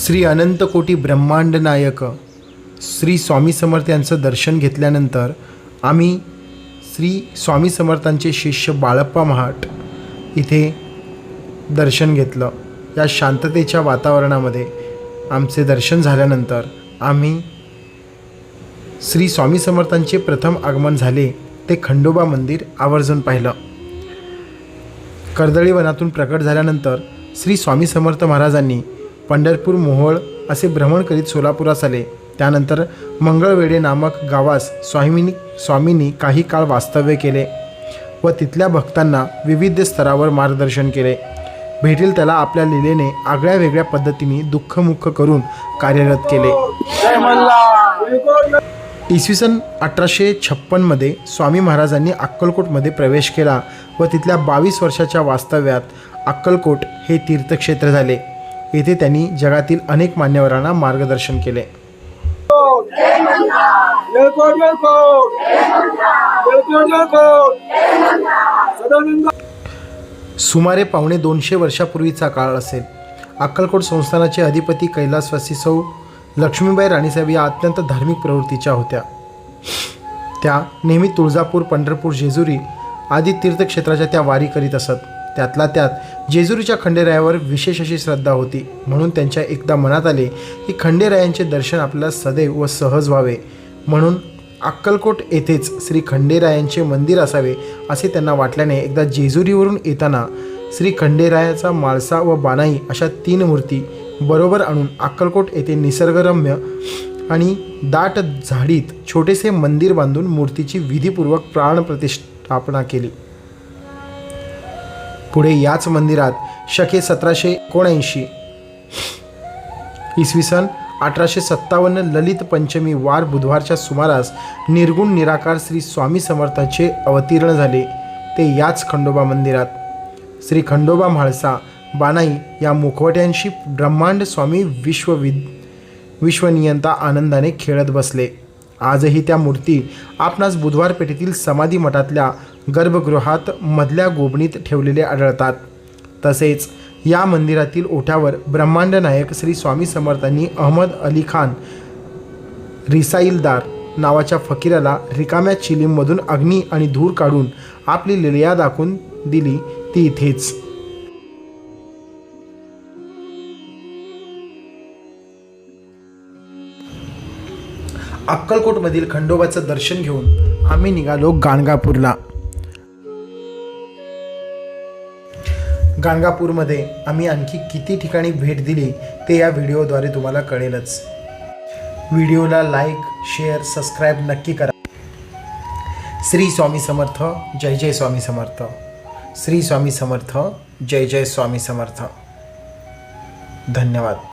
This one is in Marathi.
श्री अनंतकोटी ब्रह्मांड नायक श्री स्वामी समर्थ यांचं दर्शन घेतल्यानंतर आम्ही श्री स्वामी समर्थांचे शिष्य बाळप्पा महाट इथे दर्शन घेतलं. या शांततेच्या वातावरणामध्ये आमचे दर्शन झाल्यानंतर आम्ही श्री स्वामी समर्थांचे प्रथम आगमन झाले ते खंडोबा मंदिर आवर्जून पाहिलं. कर्दळी वनातून प्रकट झाल्यानंतर श्री स्वामी समर्थ महाराजांनी पंढरपूर मोहोळ असे भ्रमण करीत सोलापुरास आले. त्यानंतर मंगळवेढे नामक गावास स्वामिनी स्वामींनी काही काळ वास्तव्य केले व तिथल्या भक्तांना विविध स्तरावर मार्गदर्शन केले. भेटील त्याला आपल्या लिलेने आगळ्या वेगळ्या पद्धतीने दुःखमुख करून कार्यरत केले. इसवी सन अठराशे छप्पनमध्ये स्वामी महाराजांनी अक्कलकोटमध्ये प्रवेश केला व तिथल्या बावीस वर्षाच्या वास्तव्यात अक्कलकोट हे तीर्थक्षेत्र झाले. येथे त्यांनी जगातील अनेक मान्यवरांना मार्गदर्शन केले. सुमारे पावणे दोनशे वर्षापूर्वीचा काळ असेल. अक्कलकोट संस्थानाचे अधिपती कैलासवासी सौ लक्ष्मीबाई राणीसाहेब या अत्यंत धार्मिक प्रवृत्तीच्या होत्या. त्या नेहमी तुळजापूर पंढरपूर जेजुरी आदी तीर्थक्षेत्राच्या त्या वारी करीत असत. त्यातला त्यात जेजुरीच्या खंडेरायावर विशेष अशी श्रद्धा होती. म्हणून त्यांच्या एकदा मनात आले की खंडेरायांचे दर्शन आपल्याला सदैव व सहज व्हावे. म्हणून अक्कलकोट येथेच श्री खंडेरायांचे मंदिर असावे असे त्यांना वाटल्याने एकदा जेजुरीवरून येताना श्री खंडेरायाचा माळसा व बानाई अशा तीन मूर्ती बरोबर आणून अक्कलकोट येथे निसर्गरम्य आणि दाट झाडीत छोटेसे मंदिर बांधून मूर्तीची विधीपूर्वक प्राणप्रतिष्ठापना केली. पुढे याच मंदिरात शके सतराशे एकोणऐंशी. इसवी सन अठराशे सत्तावन्न ललित पंचमी वार बुधवारच्या सुमारास निर्गुण निराकार श्री स्वामी समर्थाचे अवतीर्ण झाले. ते याच खंडोबा मंदिरात. श्री खंडोबा म्हाळसा बानाई या मुखवट्यांशी ब्रह्मांड स्वामी विश्वविद विश्वनियंता आनंदाने खेळत बसले. आजही त्या मूर्ती आपणास बुधवार पेठेतील समाधी मठातल्या गर्भगृहात मधल्या गोबणीत ठेवलेले आढळतात. तसेच या मंदिरातील ओठ्यावर ब्रह्मांड नायक श्री स्वामी समर्थांनी अहमद अली खान रिसाईलदार नावाच्या फकीराला रिकाम्या चिलीममधून अग्नी आणि धूर काढून आपली लिलया दाखवून दिली ती इथेच. अक्कलकोटमधील खंडोबाचं दर्शन घेऊन आम्ही निघालो गाणगापूरला. गाणगापूरमध्ये आम्ही आणखी किती ठिकाणी भेट दिली ते या व्हिडिओद्वारे तुम्हाला कळेलच. व्हिडिओला लाईक शेअर सबस्क्राईब नक्की करा. श्री स्वामी समर्थ जय जय स्वामी समर्थ. श्री स्वामी समर्थ जय जय स्वामी समर्थ. धन्यवाद.